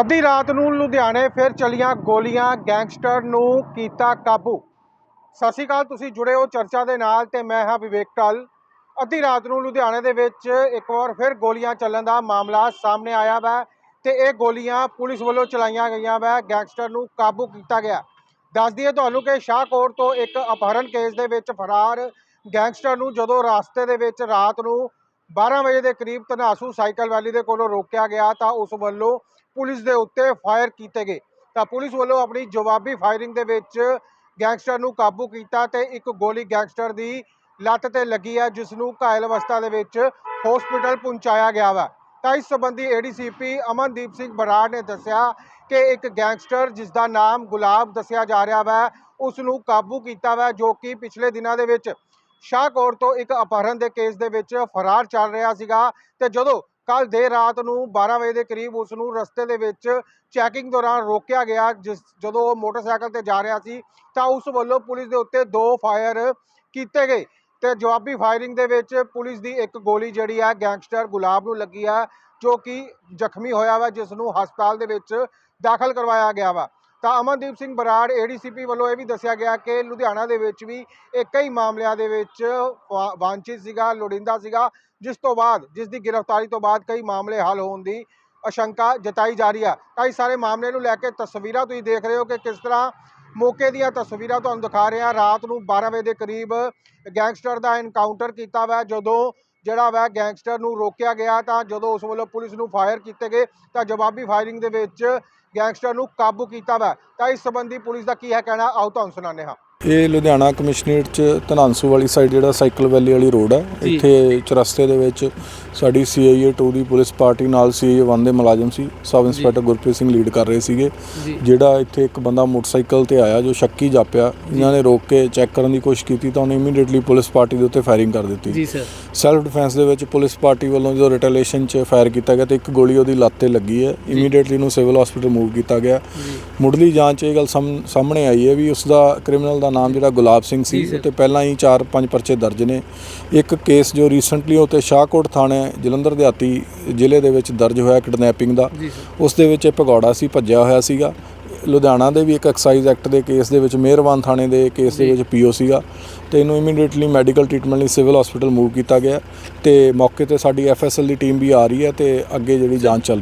ਅੱਧੀ ਰਾਤ ਨੂੰ ਲੁਧਿਆਣੇ ਫਿਰ ਚਲੀਆਂ ਗੋਲੀਆਂ, ਗੈਂਗਸਟਰ ਨੂੰ ਕੀਤਾ ਕਾਬੂ। ਸਤਿ ਸ਼੍ਰੀ ਅਕਾਲ, ਤੁਸੀਂ ਜੁੜੇ ਹੋ ਚਰਚਾ ਦੇ ਨਾਲ ਤੇ ਮੈਂ ਹਾਂ ਵਿਵੇਕ ਟਲ ਅੱਧੀ ਰਾਤ ਨੂੰ ਲੁਧਿਆਣੇ ਦੇ ਵਿੱਚ ਇੱਕ ਵਾਰ ਫਿਰ ਗੋਲੀਆਂ ਚੱਲਣ ਦਾ ਮਾਮਲਾ ਸਾਹਮਣੇ ਆਇਆ ਵਾ ਤੇ ਇਹ ਗੋਲੀਆਂ ਪੁਲਿਸ ਵੱਲੋਂ ਚਲਾਈਆਂ ਗਈਆਂ ਵਾ, ਗੈਂਗਸਟਰ ਨੂੰ ਕਾਬੂ ਕੀਤਾ ਗਿਆ। ਦੱਸ ਦਈਏ ਤੁਹਾਨੂੰ ਕਿ ਸ਼ਾਹਕੋਟ ਤੋਂ ਇੱਕ ਅਪਹਰਨ ਕੇਸ ਦੇ ਵਿੱਚ ਫਰਾਰ ਗੈਂਗਸਟਰ ਨੂੰ ਜਦੋਂ ਰਾਸਤੇ ਦੇ ਵਿੱਚ ਰਾਤ ਨੂੰ 12 ਵਜੇ ਦੇ ਕਰੀਬ ਧਨਾਸੂ ਸਾਈਕਲ ਵੈਲੀ ਦੇ ਕੋਲੋਂ ਰੋਕਿਆ ਗਿਆ ਤਾਂ ਉਸ ਵੱਲੋਂ ਪੁਲਿਸ ਦੇ ਉੱਤੇ ਫਾਇਰ ਕੀਤੇ ਗਏ। ਤਾਂ ਪੁਲਿਸ ਵੱਲੋਂ ਆਪਣੀ ਜਵਾਬੀ ਫਾਇਰਿੰਗ ਦੇ ਵਿੱਚ ਗੈਂਗਸਟਰ ਨੂੰ ਕਾਬੂ ਕੀਤਾ ਤੇ ਇੱਕ ਗੋਲੀ ਗੈਂਗਸਟਰ ਦੀ ਲੱਤ ਤੇ ਲੱਗੀ ਹੈ ਜਿਸ ਨੂੰ ਘਾਇਲ ਅਵਸਥਾ ਦੇ ਵਿੱਚ ਹਸਪੀਟਲ ਪਹੁੰਚਾਇਆ ਗਿਆ ਵਾ। ਤਾਂ ਇਸ ਸੰਬੰਧੀ ਏਡੀਸੀਪੀ ਅਮਨਦੀਪ ਸਿੰਘ ਬਰਾੜ ਨੇ ਦੱਸਿਆ ਕਿ ਇੱਕ ਗੈਂਗਸਟਰ ਜਿਸ ਦਾ ਨਾਮ ਗੁਲਾਬ ਦੱਸਿਆ ਜਾ ਰਿਹਾ ਵਾ ਉਸ ਨੂੰ ਕਾਬੂ ਕੀਤਾ ਵਾ, ਜੋ ਕਿ ਪਿਛਲੇ ਦਿਨਾਂ ਦੇ ਵਿੱਚ ਸ਼ਾਹਕੋਟ ਤੋਂ ਇੱਕ ਅਪਹਰਨ ਦੇ ਕੇਸ ਦੇ ਵਿੱਚ ਫਰਾਰ ਚੱਲ ਰਿਹਾ ਸੀਗਾ। ਤੇ ਜਦੋਂ ਕੱਲ ਦੇਰ ਰਾਤ ਨੂੰ 12 ਵਜੇ ਦੇ ਕਰੀਬ ਉਸ ਨੂੰ ਰਸਤੇ ਦੇ ਵਿੱਚ ਚੈਕਿੰਗ ਦੌਰਾਨ ਰੋਕਿਆ ਗਿਆ, ਜਿਸ ਜਦੋਂ ਉਹ ਮੋਟਰਸਾਈਕਲ ਤੇ ਜਾ ਰਿਹਾ ਸੀ, ਤਾਂ ਉਸ ਵੱਲੋਂ ਪੁਲਿਸ ਦੇ ਉੱਤੇ ਦੋ ਫਾਇਰ ਕੀਤੇ ਗਏ ਤੇ ਜਵਾਬੀ ਫਾਇਰਿੰਗ ਦੇ ਵਿੱਚ ਪੁਲਿਸ ਦੀ ਇੱਕ ਗੋਲੀ ਜਿਹੜੀ ਹੈ ਗੈਂਗਸਟਰ ਗੁਲਾਬ ਨੂੰ ਲੱਗੀ ਹੈ ਜੋ ਕਿ ਜ਼ਖਮੀ ਹੋਇਆ ਵਾ, ਜਿਸ ਨੂੰ ਹਸਪਤਾਲ ਦੇ ਵਿੱਚ ਦਾਖਲ ਕਰਵਾਇਆ ਗਿਆ ਵਾ। ਤਾਂ ਅਮਨਦੀਪ ਸਿੰਘ ਬਰਾੜ ਏਡੀਸੀਪੀ ਵੱਲੋਂ ਇਹ ਵੀ ਦੱਸਿਆ ਗਿਆ ਕਿ ਲੁਧਿਆਣਾ ਦੇ ਵਿੱਚ ਵੀ ਇਹ ਕਈ ਮਾਮਲਿਆਂ ਦੇ ਵਿੱਚ ਵਾ- ਵਾਂਛਿਤ ਸੀਗਾ, ਲੋੜਿੰਦਾ ਸੀਗਾ। ਜਿਸ ਤੋਂ ਬਾਅਦ, ਜਿਸ ਦੀ ਗ੍ਰਿਫਤਾਰੀ ਤੋਂ ਬਾਅਦ ਕਈ ਮਾਮਲੇ ਹੱਲ ਹੋਣ ਦੀ ਆਸ਼ੰਕਾ ਜਤਾਈ ਜਾ ਰਹੀ ਹੈ ਕਈ ਸਾਰੇ ਮਾਮਲੇ ਨੂੰ ਲੈ ਕੇ ਤਸਵੀਰਾਂ ਤੁਸੀਂ ਦੇਖ ਰਹੇ ਹੋ ਕਿ ਕਿਸ ਤਰ੍ਹਾਂ ਮੌਕੇ ਦੀਆਂ ਤਸਵੀਰਾਂ ਤੁਹਾਨੂੰ ਦਿਖਾ ਰਹੇ ਹਾਂ ਰਾਤ ਨੂੰ 12 ਵਜੇ ਦੇ ਕਰੀਬ ਗੈਂਗਸਟਰ ਦਾ ਐਨਕਾਊਂਟਰ ਕੀਤਾ ਵਾ। ਜਦੋਂ ਜਿਹੜਾ ਵਾ ਗੈਂਗਸਟਰ ਨੂੰ ਰੋਕਿਆ ਗਿਆ, ਤਾਂ ਜਦੋਂ ਉਸ ਵੱਲੋਂ ਪੁਲਿਸ ਨੂੰ ਫਾਇਰ ਕੀਤੇ ਗਏ, ਤਾਂ ਜਵਾਬੀ ਫਾਇਰਿੰਗ ਦੇ ਵਿੱਚ ਗੈਂਗਸਟਰ ਨੂੰ ਕਾਬੂ ਕੀਤਾ ਵਾ। ਤਾਂ ਇਸ ਸੰਬੰਧੀ ਪੁਲਿਸ ਦਾ ਕੀ ਹੈ ਕਹਿਣਾ? ਆਓ ਤੁਹਾਨੂੰ ਸੁਣਾਉਂਦੇ ਹਾਂ। ਇਹ ਲੁਧਿਆਣਾ ਕਮਿਸ਼ਨਰੇਟ ਚ ਧਨਾਂਸੂ ਵਾਲੀ ਸਾਈਡ ਜਿਹੜਾ ਸਾਈਕਲ ਵੈਲੀ ਵਾਲੀ ਰੋਡ ਹੈ ਜੀ। ਇੱਥੇ ਚਰਸਤੇ ਦੇ ਵਿੱਚ ਸਾਡੀ ਸੀਆਈਏ 2 ਦੀ ਪੁਲਿਸ ਪਾਰਟੀ ਨਾਲ ਸੀਆਈਏ 1 ਦੇ ਮੁਲਾਜ਼ਮ ਸੀ sub inspector Gurpreet Singh lead ਕਰ ਰਹੇ ਸੀਗੇ। ਜੀ। ਜਿਹੜਾ ਇੱਥੇ ਇੱਕ ਬੰਦਾ ਮੋਟਰਸਾਈਕਲ ਤੇ ਆਇਆ ਜੋ ਸ਼ੱਕੀ ਜਾਪਿਆ ਇਹਨਾਂ ਨੇ ਰੋਕ ਕੇ ਚੈੱਕ ਕਰਨ ਦੀ ਕੋਸ਼ਿਸ਼ ਕੀਤੀ ਤਾਂ ਉਹਨੇ ਇਮੀਡੀਏਟਲੀ ਪੁਲਿਸ ਪਾਰਟੀ ਦੇ ਉੱਤੇ ਫਾਇਰਿੰਗ ਕਰ ਦਿੱਤੀ। ਜੀ ਸਰ ਸੈਲਫ ਡਿਫੈਂਸ ਦੇ ਵਿੱਚ ਪੁਲਿਸ ਪਾਰਟੀ ਵੱਲੋਂ ਜਦੋਂ ਰਿਟੈਲੀਏਸ਼ਨ 'ਚ ਫਾਇਰ ਕੀਤਾ ਗਿਆ ਤੇ ਇੱਕ ਗੋਲੀ ਉਹਦੀ ਲੱਤ ਤੇ ਲੱਗੀ ਹੈ ਇਮੀਡੀਏਟਲੀ ਨੂੰ ਸਿਵਲ ਹਸਪੀਟਲ ਮੂਵ ਕੀਤਾ ਗਿਆ। ਜੀ। ਮੁੱਢਲੀ ਜਾਂਚ 'ਚ ਇਹ ਗੱਲ ਸਾਹਮ- ਸਾਹਮਣੇ ਆਈ ਹੈ ਵੀ ਉਸ ਦਾ ਕ੍ਰਿਮੀਨਲ ਦਾ ਨਾਮ ਜਿਹੜਾ ਗੁਲਾਬ ਸਿੰਘ ਸੀ। ਤੇ ਪਹਿਲਾਂ ਹੀ 4-5 ਪਰਚੇ ਦਰਜ ਨੇ। ਇੱਕ ਕੇਸ ਜੋ ਰੀਸੈਂਟਲੀ ਉਤੇ ਸ਼ਾਹਕੋਟ ਥਾਣੇ ਜਲੰਧਰ ਦਿਹਾਤੀ ਜ਼ਿਲ੍ਹੇ ਦੇ ਵਿੱਚ ਦਰਜ ਹੋਇਆ ਕਿਡਨੈਪਿੰਗ ਦਾ। ਉਸ ਦੇ ਵਿੱਚ ਇਹ ਭਗੌੜਾ ਸੀ ਭੱਜਿਆ ਹੋਇਆ ਸੀਗਾ। ਲੁਧਿਆਣਾ ਦੇ ਵੀ ਇੱਕ ਐਕਸਾਈਜ਼ ਐਕਟ ਦੇ ਕੇਸ ਦੇ ਵਿੱਚ ਮਿਹਰਬਾਨ ਥਾਣੇ ਦੇ ਕੇਸ ਦੇ। ਵਿੱਚ ਪੀਓ ਸੀਗਾ। ਤੇ ਇਹਨੂੰ ਇਮੀਡੀਏਟਲੀ ਮੈਡੀਕਲ ਟ੍ਰੀਟਮੈਂਟ ਲਈ ਸਿਵਲ ਹਸਪੀਟਲ ਮੂਵ ਕੀਤਾ ਗਿਆ। ਤੇ ਮੌਕੇ ਤੇ ਸਾਡੀ ਐਫਐਸਐਲ ਦੀ ਟੀਮ ਵੀ ਆ ਰਹੀ ਹੈ ਤੇ ਅੱਗੇ ਜਿਹੜੀ ਜਾਂਚ ਚੱਲ ਰਹੀ ਹੈ।